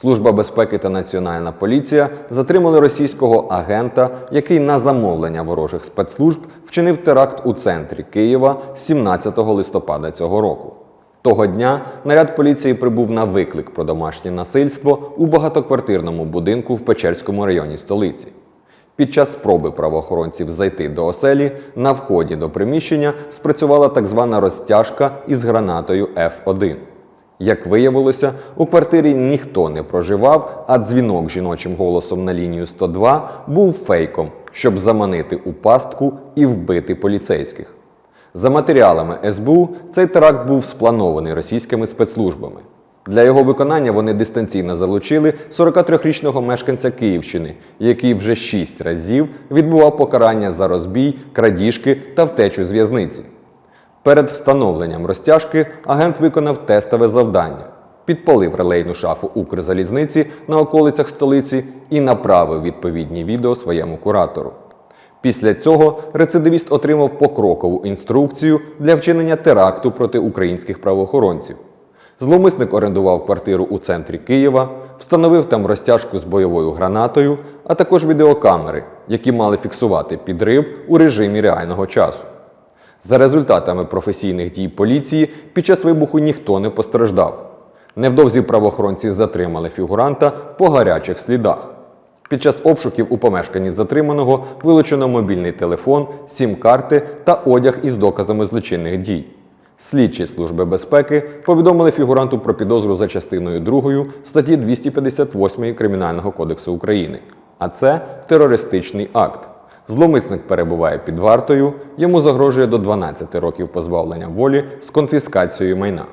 Служба безпеки та Національна поліція затримали російського агента, який на замовлення ворожих спецслужб вчинив теракт у центрі Києва 17 листопада цього року. Того дня наряд поліції прибув на виклик про домашнє насильство у багатоквартирному будинку в Печерському районі столиці. Під час спроби правоохоронців зайти до оселі на вході до приміщення спрацювала так звана розтяжка із гранатою F1. Як виявилося, у квартирі ніхто не проживав, а дзвінок жіночим голосом на лінію 102 був фейком, щоб заманити у пастку і вбити поліцейських. За матеріалами СБУ, цей теракт був спланований російськими спецслужбами. Для його виконання вони дистанційно залучили 43-річного мешканця Київщини, який вже шість разів відбував покарання за розбій, крадіжки та втечу з в'язниці. Перед встановленням розтяжки агент виконав тестове завдання, підпалив релейну шафу Укрзалізниці на околицях столиці і направив відповідні відео своєму куратору. Після цього рецидивіст отримав покрокову інструкцію для вчинення теракту проти українських правоохоронців. Зловмисник орендував квартиру у центрі Києва, встановив там розтяжку з бойовою гранатою, а також відеокамери, які мали фіксувати підрив у режимі реального часу. За результатами професійних дій поліції, під час вибуху ніхто не постраждав. Невдовзі правоохоронці затримали фігуранта по гарячих слідах. Під час обшуків у помешканні затриманого вилучено мобільний телефон, сім-карти та одяг із доказами злочинних дій. Слідчі Служби безпеки повідомили фігуранту про підозру за частиною 2 статті 258 Кримінального кодексу України, а це терористичний акт. Зловмисник перебуває під вартою, йому загрожує до 12 років позбавлення волі з конфіскацією майна.